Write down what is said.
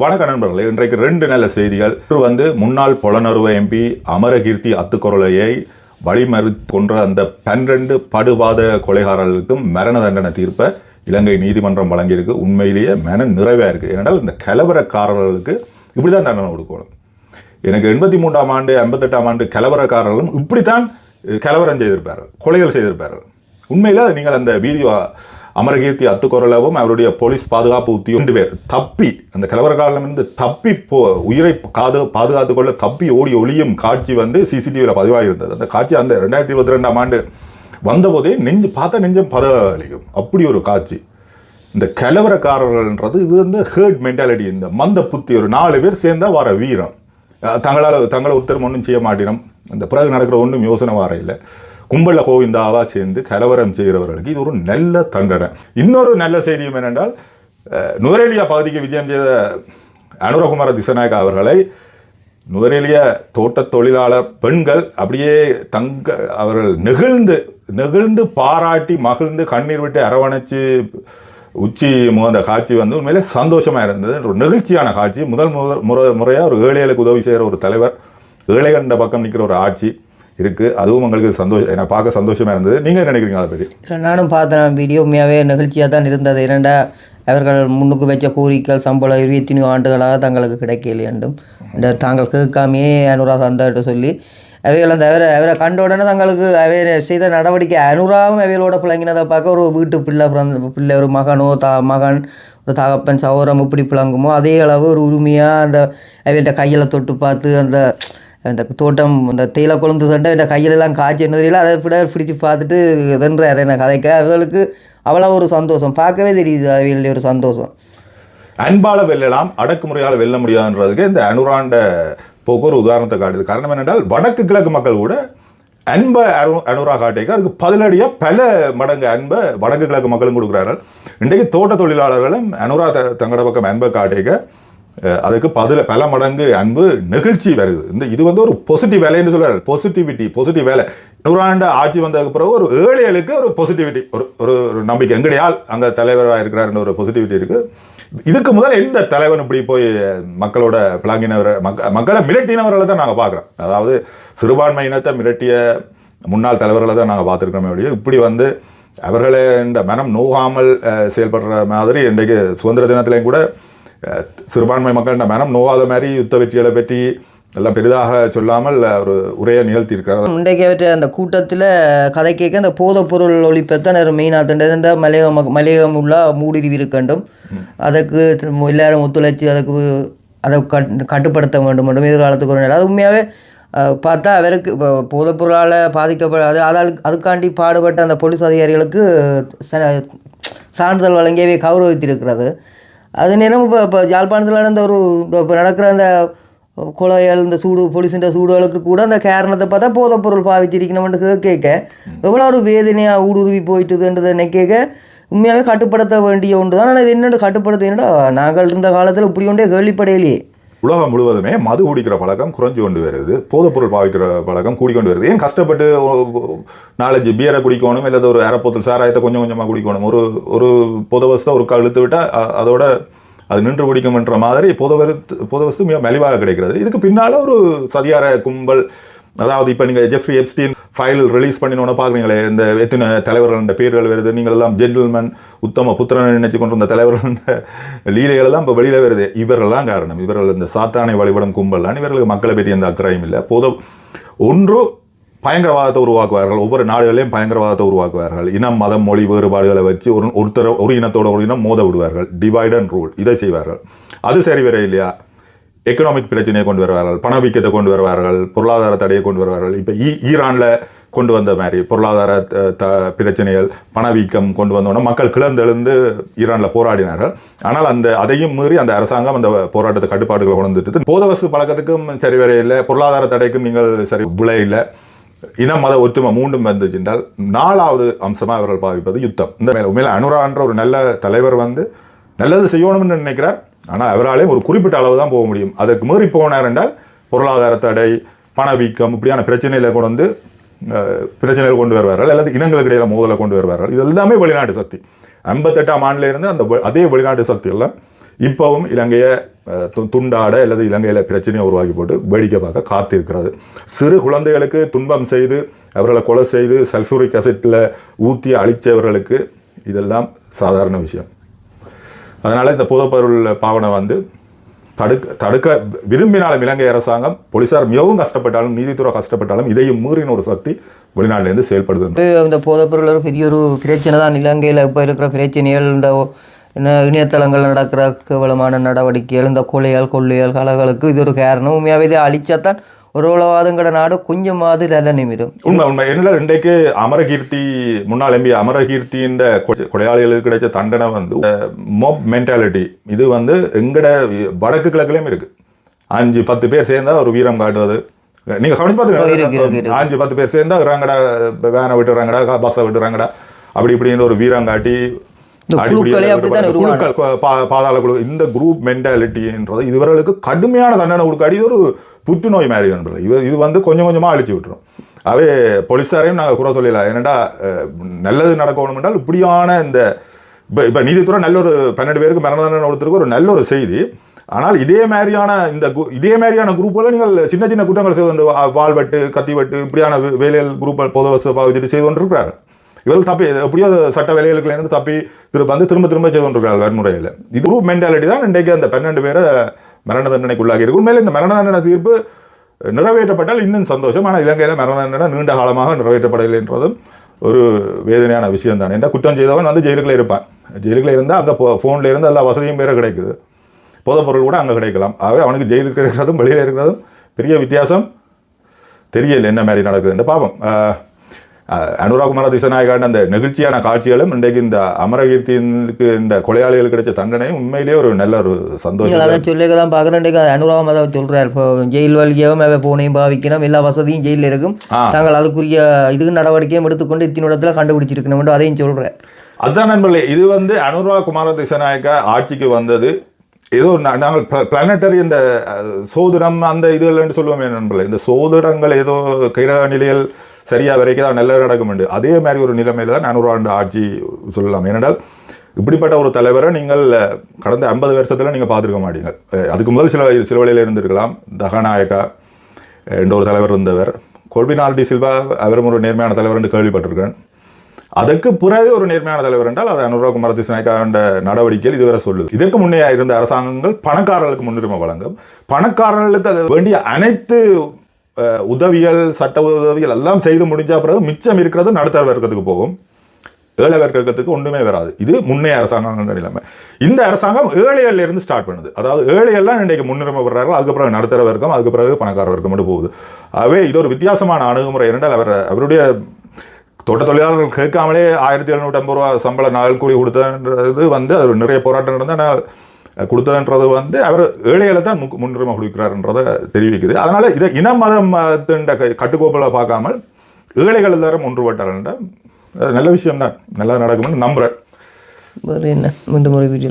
வணக்க நண்பர்களே இன்றைக்கு ரெண்டு நல்ல செய்திகள். ஒன்று வந்து முன்னாள் புலனறுவ எம்பி அமரகீர்த்தி அத்துக்குரலையை வழிமறு கொன்ற அந்த பன்னிரண்டு படுவாத கொலைகாரர்களுக்கும் மரண தண்டனை தீர்ப்பை இலங்கை நீதிமன்றம் வழங்கியிருக்கு. உண்மையிலேயே மன நிறைவாக இருக்குது ஏனென்றால் இந்த கலவரக்காரர்களுக்கு இப்படி தான் தண்டனை கொடுக்கணும். எனக்கு எண்பத்தி மூன்றாம் ஆண்டு ஐம்பத்தெட்டாம் ஆண்டு கலவரக்காரர்களும் இப்படித்தான் தான் கலவரம் செய்திருப்பார்கள் கொலைகள் செய்திருப்பார்கள். உண்மையில் நீங்கள் அந்த வீடியோ அமரகீர்த்தி அத்துக்குரலவும் அவருடைய போலீஸ் பாதுகாப்பு உத்தியும் ரெண்டு பேர் தப்பி அந்த கலவரக்காரிடமிருந்து தப்பி போ உயிரை காது பாதுகாத்து கொள்ள தப்பி ஓடி ஒளியும் காட்சி வந்து சிசிடிவியில் பதிவாகியிருந்தது. அந்த காட்சி அந்த ரெண்டாயிரத்தி இருபத்தி ரெண்டாம் ஆண்டு வந்தபோதே நெஞ்சு பார்த்தா நெஞ்சம் பதவளிக்கும் அப்படி ஒரு காட்சி. இந்த கலவரக்காரர்கள்ன்றது இது வந்து ஹேர்ட் மென்டாலிட்டி இந்த மந்த புத்தி ஒரு நாலு பேர் சேர்ந்தால் வர வீரம். தங்களால் தங்களை ஒருத்தர் ஒன்றும் செய்ய மாட்டினோம். இந்த பிறகு நடக்கிற ஒன்றும் யோசனை வர இல்லை. கும்பல கோவிந்தாவா சேர்ந்து கலவரம் செய்கிறவர்களுக்கு இது ஒரு நல்ல தண்டனை. இன்னொரு நல்ல செய்தியும் என்னென்றால் நுவரேலியா பகுதிக்கு விஜயம் செய்த அனுரகுமார திசநாயக அவர்களை நுவரேலிய தோட்டத் தொழிலாளர் பெண்கள் அப்படியே தங்க அவர்கள் நெகிழ்ந்து நெகிழ்ந்து பாராட்டி மகிழ்ந்து கண்ணீர் விட்டு அரவணைச்சு உச்சி முகந்த காட்சி வந்து உண்மையிலே சந்தோஷமாக இருந்தது. ஒரு நெகிழ்ச்சியான காட்சி. முதல் முதல் முறை முறையாக ஒரு ஏழைகளுக்கு உதவி செய்கிற ஒரு தலைவர் ஏழைகண்ட பக்கம் நிற்கிற ஒரு ஆட்சி. இருக்குது அதுவும் உங்களுக்கு சந்தோஷம் எனக்கு பார்க்க சந்தோஷமாக இருந்தது. நீங்கள் நினைக்கிறீங்க அதை பற்றி நானும் பார்த்தேன். வீடியோ உண்மையாகவே நிகழ்ச்சியாக தான் இருந்தது. இரண்டா அவர்கள் முன்னுக்கு வச்ச கோரிக்கைகள் சம்பளம் இருபத்தி ஆண்டுகளாக தங்களுக்கு கிடைக்கல என்றும் இந்த தாங்கள் கேட்காமையே அனுரா சந்தாட்ட சொல்லி அவைகள் அந்த அவரை அவரை கண்ட உடனே தங்களுக்கு அவை செய்த நடவடிக்கை அனுராவும் அவைகளோட பிள்ளைங்கினதை பார்க்க ஒரு வீட்டு பிள்ளை பிறந்த பிள்ளை ஒரு மகனோ தா மகன் ஒரு தகப்பன் சௌரம் இப்படி பிளங்குமோ அதே அளவு ஒரு உரிமையாக அந்த அவைகிட்ட கையில் தொட்டு பார்த்து அந்த அந்த தோட்டம் அந்த தேயிலை கொழுந்து சண்டை இந்த கையிலெல்லாம் காய்ச்சி தெரியல அதை விட பிடிச்சி பார்த்துட்டு இதுன்றார் என்ன கதைக்க? அவர்களுக்கு அவ்வளோ ஒரு சந்தோஷம். பார்க்கவே தெரியுது அவைகளுடைய ஒரு சந்தோஷம். அன்பால வெல்லலாம் அடக்குமுறையால் வெல்ல முடியாதுன்றதுக்கு இந்த அனுராண்ட போக்கு ஒரு உதாரணத்தை காட்டுது காரணம் என்னென்றால் வடக்கு கிழக்கு மக்கள் கூட அன்பை அனு அனுரா காட்டிக்க அதுக்கு பதிலடியாக பல மடங்கு அன்பை வடக்கு கிழக்கு மக்களும் கொடுக்குறார்கள். இன்றைக்கு தோட்ட தொழிலாளர்களும் அனுரா த தங்களோட பக்கம் அன்பை காட்டிக்க அதுக்கு பதில பல மடங்கு அன்பு நெகிழ்ச்சி வருது. இந்த இது வந்து ஒரு பாசிட்டிவ் வேலைன்னு சொல்கிறார் பாசிட்டிவிட்டி பாசிட்டிவ் வேலை. நூறாண்டு ஆட்சி வந்ததுக்கு பிறகு ஒரு ஏழைகளுக்கு ஒரு பாசிட்டிவிட்டி ஒரு ஒரு ஒரு நம்பிக்கை. எங்கடையால் அங்கே தலைவராக இருக்கிறாருன்ற ஒரு பாசிட்டிவிட்டி இருக்குது இதுக்கு முதல்ல எந்த தலைவன் இப்படி போய் மக்களோட பிளாங்கினவர் மக்க மக்களை மிரட்டினவர்களை தான் நாங்கள் பார்க்குறோம். அதாவது சிறுபான்மை இனத்தை மிரட்டிய முன்னாள் தலைவர்களை தான் நாங்கள் பார்த்துருக்கோமே அப்படியே இப்படி வந்து அவர்களே இந்த மனம் நோகாமல் செயல்படுற மாதிரி இன்றைக்கு சுதந்திர தினத்திலையும் கூட சிறுபான்மை மக்கள் மனம் நோவாத மாதிரி யுத்த வெற்றிகளை பற்றி எல்லாம் பெரிதாக சொல்லாமல் ஒரு உரையை நிகழ்த்தியிருக்கிறார். இன்றைக்கு அந்த கூட்டத்தில் கதை கேட்க அந்த போதைப் பொருள் நேரம் மெயினாக தண்டை மலையகம் மலையகம் உள்ள மூடிருவி இருக்கண்டும் அதுக்கு எல்லாரும் ஒத்துழைச்சி அதுக்கு அதை கட் கட்டுப்படுத்த வேண்டும் என்றும் எதிர்காலத்துக்கு ஒரு நிலை. அது உண்மையாகவே பார்த்தா அவருக்கு இப்போ போதைப் பொருளால் அதால் அதுக்காண்டி பாடுபட்ட அந்த போலீஸ் அதிகாரிகளுக்கு ச- சான்றிதழ் வழங்கியவே கௌரவித்திருக்கிறது. அது நேரம் இப்போ இப்போ யாழ்ப்பாணத்தில் நடந்த ஒரு இப்போ நடக்கிற அந்த கொலைகள் இந்த சூடு போலீஸின் சூடுகளுக்கு கூட அந்த காரணத்தை பார்த்தா போதைப் பொருள் பாவிச்சிருக்கணும்னு கேட்க எவ்வளோ ஒரு வேதனையாக ஊடுருவி போயிட்டுதுன்றதை கேட்க உண்மையாகவே கட்டுப்படுத்த வேண்டிய ஒன்று தான் ஆனால் இது என்னென்னு கட்டுப்படுத்த என்னடா நாங்கள் இருந்த காலத்தில் இப்படி ஒன்றே கேள்விப்படையிலேயே உலகம் முழுவதுமே மது குடிக்கிற பழக்கம் குறைஞ்சு கொண்டு வருது. போதைப்பொருள் பாவிக்கிற பழக்கம் கூடிக்கொண்டு வருது. ஏன் கஷ்டப்பட்டு நாலஞ்சு பியரை குடிக்கணும் இல்லை ஒரு அரைப்போத்தல் சாராயத்தை கொஞ்சம் கொஞ்சமாக குடிக்கணும். ஒரு ஒரு புதவசத்தை ஒரு கழுத்து விட்டால் அதோட அது நின்று குடிக்கும்ன்ற மாதிரி புதவருத்து புதவஸ்து மிக மலிவாக கிடைக்கிறது. இதுக்கு பின்னால் ஒரு சதியார கும்பல் அதாவது இப்போ நீங்கள் ஜெஃப்ரி எப்ஸ்டீன் ஃபைல் ரிலீஸ் பண்ணினோன்னு பார்க்குறீங்களே இந்த எத்தனை தலைவர்கள் பேர்கள் வருது நீங்கள் எல்லாம் ஜென்டில்மேன் உத்தம புத்திரன் நினைச்சு கொண்டு வந்த தலைவர்கள் லீலைகள் எல்லாம் இப்போ வெளியில் வருது. இவர்கள்லாம் காரணம். இவர்கள் இந்த சாத்தானை வழிபடும் கும்பல்லாம் இவர்களுக்கு மக்களை பற்றி எந்த அக்கறையும் இல்லை. போதும் ஒன்று பயங்கரவாதத்தை உருவாக்குவார்கள். ஒவ்வொரு நாடுகளையும் பயங்கரவாதத்தை உருவாக்குவார்கள். இனம் மதம் மொழி வேறுபாடுகளை வச்சு ஒரு ஒருத்தர் ஒரு இனத்தோட ஒரு இனம் மோத விடுவார்கள். டிவைட் அண்ட் ரூல் இதை செய்வார்கள். அது சரி வர இல்லையா? எக்கனாமிக் பிரச்சனையை கொண்டு வருவார்கள் பணவீக்கத்தை கொண்டு வருவார்கள் பொருளாதார தடையை கொண்டு வருவார்கள். இப்போ ஈ ஈரானில் கொண்டு வந்த மாதிரி பொருளாதார த- பிரச்சனைகள் பணவீக்கம் கொண்டு வந்தோடனே மக்கள் கிளர்ந்தெழுந்து ஈரானில் போராடினார்கள். ஆனால் அந்த அதையும் மீறி அந்த அரசாங்கம் அந்த போராட்டத்தை கட்டுப்பாடுகளை கொண்டு போதவசு பழக்கத்துக்கும் சரி இல்லை பொருளாதார தடைக்கும் நீங்கள் சரி விளையில்லை இனம் இன மத ஒற்றுமை மூண்டும் வந்துச்சு என்றால் நாலாவது அம்சமாக அவர்கள் பாவிப்பது யுத்தம். இந்த உண்மையில் உண்மையில அனுரான்ற ஒரு நல்ல தலைவர் வந்து நல்லது செய்யணும்னு நினைக்கிறார். ஆனால் அவராலே ஒரு குறிப்பிட்ட அளவு தான் போக முடியும். அதுக்கு மீறி போனார் என்றால் பொருளாதார தடை பணவீக்கம் இப்படியான பிரச்சனையில் கொண்டு வந்து பிரச்சனைகள் கொண்டு வருவார்கள். அல்லது இனங்களுக்கு இடையில மோதலை கொண்டு வருவார்கள். இது எல்லாமே வெளிநாட்டு சக்தி. ஐம்பத்தெட்டாம் ஆண்டிலிருந்து அந்த அதே வெளிநாட்டு சக்தி இப்போவும் இலங்கையை து- துண்டாட அல்லது இலங்கையில் பிரச்சனையை உருவாக்கி போட்டு வேடிக்கை பார்க்க காத்திருக்கிறது. சிறு குழந்தைகளுக்கு துன்பம் செய்து அவர்களை கொலை செய்து சல்ஃபூரிக் அசிட்டில் ஊற்றி அழித்தவர்களுக்கு இதெல்லாம் சாதாரண விஷயம். அதனால் இந்த புதப்பொருள் பாவனை வந்து தடுக்க தடுக்க விரும்பினாலும் இலங்கை அரசாங்கம் போலீசார் மிகவும் கஷ்டப்பட்டாலும் நீதித்துறை கஷ்டப்பட்டாலும் இதையும் மீறின ஒரு சக்தி வெளிநாட்டிலேருந்து செயல்படுது. இந்த போதைப்பொருள் ஒரு பெரிய ஒரு பிரச்சனை தான். இலங்கையில் இப்போ இருக்கிற பிரச்சனைகள் இந்த இணையதளங்கள் நடக்கிற கேவலமான நடவடிக்கைகள் இந்த கொலையால் கொள்ளையால் கலகளுக்கு இது ஒரு காரணம். உண்மையாகவே இதை அழிச்சாதான் உலவாதங்கட நாடு கொஞ்சமாவது நல்ல நிமிடம் உண்மை உண்மை. என்ன இன்றைக்கு அமரகீர்த்தி முன்னாள் எம்பி அமரகீர்த்தியின் கொ- கொலையாளிகளுக்கு கிடைச்ச தண்டனை வந்து மோப் மென்டாலிட்டி இது வந்து எங்கட வடக்கு கிழக்குலயும் இருக்கு. அஞ்சு பத்து பேர் சேர்ந்தா ஒரு வீரம் காட்டுவது. நீங்க கவனிச்சு பார்த்துக்கோங்க. அஞ்சு பத்து பேர் சேர்ந்தா இறாங்கடா வேனை விட்டுறாங்கடா பஸ்ஸை விட்டுறாங்கடா. அப்படி இப்படின்னு ஒரு வீரம் காட்டி குழுக்களே பாதாள குழு இந்த குரூப் மென்டாலிட்டின்றது இதுவர்களுக்கு கடுமையான தண்டனை கொடுக்காடி இது ஒரு புற்றுநோய் மாதிரி நண்பர்கள். இது இது வந்து கொஞ்சம் கொஞ்சமாக அழிச்சு விட்டுரும். அவே போலீஸாரையும் நாங்கள் குறை சொல்லலாம் ஏன்னாடா அஹ், நல்லது நடக்கணும் என்றால் இப்படியான இந்த இப்போ இப்போ நீதித்துறை நல்ல ஒரு பன்னெண்டு பேருக்கு மரண தண்டனை கொடுத்துருக்கு ஒரு நல்ல ஒரு செய்தி. ஆனால் இதே மாதிரியான இந்த கு- இதே மாதிரியான குரூப்பில் நீங்கள் சின்ன சின்ன குற்றங்கள் செய்து கொண்டு வா- வாள்வெட்டு கத்தி வெட்டு இப்படியான வேலைகள் குரூப்பல் பொது வசதி பாவிச்சுட்டு செய்து கொண்டிருக்கிறார்கள். இவர்கள் தப்பி எப்படியோ சட்ட வேலைகளுக்குலேருந்து தப்பி திரும்ப வந்து திரும்ப திரும்ப செய்து கொண்டிருக்கிறார் வன்முறையில் இது குரூப் மென்டாலிட்டி தான் இன்றைக்கு அந்த பன்னெண்டு பேரை மரண தண்டனைக்கு உள்ளாகி இருக்கு இந்த மரண தண்டனை தீர்ப்பு நிறைவேற்றப்பட்டால் இன்னும் சந்தோஷம். ஆனால் இலங்கையில் மரண தண்டனை நீண்ட காலமாக நிறைவேற்றப்படவில்லை என்றதும் ஒரு வேதனையான விஷயம் தான் என்ற குற்றம் செய்தவன் வந்து ஜெயிலுக்குள்ளே இருப்பான். ஜெயிலுக்குள்ளே இருந்தால் அங்கே ஃபோனில் இருந்து எல்லா வசதியும் பேர கிடைக்குது. போதைப்பொருள் கூட அங்கே கிடைக்கலாம். ஆகவே அவனுக்கு ஜெயிலுக்கு இருக்கிறதும் வெளியில் இருக்கிறதும் பெரிய வித்தியாசம் தெரியல. என்ன மாதிரி நடக்குதுன்ற பாவம் அனுராகுமார திசநாயகாண்ட அந்த நெகிழ்ச்சியான காட்சிகளும் இன்றைக்கு இந்த அமரகீர்த்திக்கு இந்த கொலையாளிகளுக்கு கிடைச்ச தண்டனையும் உண்மையிலேயே ஒரு நல்ல ஒரு சந்தோஷம். அதை சொல்லிக்க தான் பார்க்குறேன். அனுராகம் அதை சொல்கிறார் இப்போ ஜெயில் வழியாகவும் அவ போனையும் பாவிக்கணும். எல்லா வசதியும் ஜெயிலில் இருக்கும். தாங்கள் அதுக்குரிய இதுக்கு நடவடிக்கையும் எடுத்துக்கொண்டு இத்தினோடத்தில் கண்டுபிடிச்சிருக்கணும் அதையும் சொல்கிறேன் அதான் நண்பர்களே இது வந்து அனுரா குமார திசநாயக்கா ஆட்சிக்கு வந்தது. ஏதோ நாங்கள் பிளானட்டரி இந்த சோதிடம் அந்த இதுகள்னு சொல்லுவோமே நண்பர்களே. இந்த சோதிடங்கள் ஏதோ கிரக நிலையில் சரியாக வரைக்கும் தான் நல்லது நடக்கும் என்று அதே மாதிரி ஒரு நிலைமையில் தான் அனுராண்ட ஆட்சி சொல்லலாம். ஏனென்றால் இப்படிப்பட்ட ஒரு தலைவரை நீங்கள் கடந்த ஐம்பது வருஷத்தில் நீங்கள் பார்த்துருக்க மாட்டீங்க அதுக்கு முதல் சில சில வழியில் இருந்திருக்கலாம். தகநாயக்கா என்ற ஒரு தலைவர் இருந்தவர். கொல்பினால்டி சில்வா அவரும் ஒரு நேர்மையான தலைவர் என்று கேள்விப்பட்டிருக்கேன். அதற்கு பிறகு ஒரு நேர்மையான தலைவர் என்றால் அது அனுராகுமார திசநாயக்காண்ட நடவடிக்கைகள் இதுவரை சொல்லுது. இதற்கு முன்னே இருந்த அரசாங்கங்கள் பணக்காரர்களுக்கு முன்னுரிமை வழங்கும். பணக்காரர்களுக்கு அது வேண்டிய அனைத்து உதவிகள் சட்ட உதவிகள் எல்லாம் செய்து முடிஞ்ச பிறகு மிச்சம் இருக்கிறது நடுத்தர வர்க்கத்துக்கு போகும். ஏழை வர்க்கத்துக்கு ஒன்றுமே வராது. இது முன்னைய அரசாங்கம்ன்ற நிலைமை. இந்த அரசாங்கம் ஏழைகள்லேருந்து ஸ்டார்ட் பண்ணுது. அதாவது ஏழைகள்லாம் இன்றைக்கு முன்னுரிமை பெறார்கள் அதுக்கு பிறகு நடுத்தர வர்க்கம் அதுக்கு பிறகு பணக்கார வர்க்கம்னு மட்டும் போகுது. ஆகவே இது ஒரு வித்தியாசமான அணுகுமுறை இரண்டால் அவர் அவருடைய தோட்ட தொழிலாளர்கள் கேட்காமலே ஆயிரத்தி எழுநூற்றம்பது ரூபா சம்பள நாள் கூடி கொடுத்தன்றது வந்து அது நிறைய போராட்டம் நடந்தால் நான் கொடுத்ததுன்றது வந்து அவர் ஏழைகளை தான் முக் முன்னுரிமை கொடுக்கிறாருன்றதை தெரிவிக்குது. அதனால் இதை இன மதம் மதத்தின் கட்டுக்கோப்பில் பார்க்காமல் ஏழைகள் எல்லாரும் ஒன்றுபட்டார்கள் நல்ல விஷயம் தான் நல்லா நடக்கும்னு நம்புகிறேன் வேறு என்ன? மீண்டும் ஒரு வீடியோ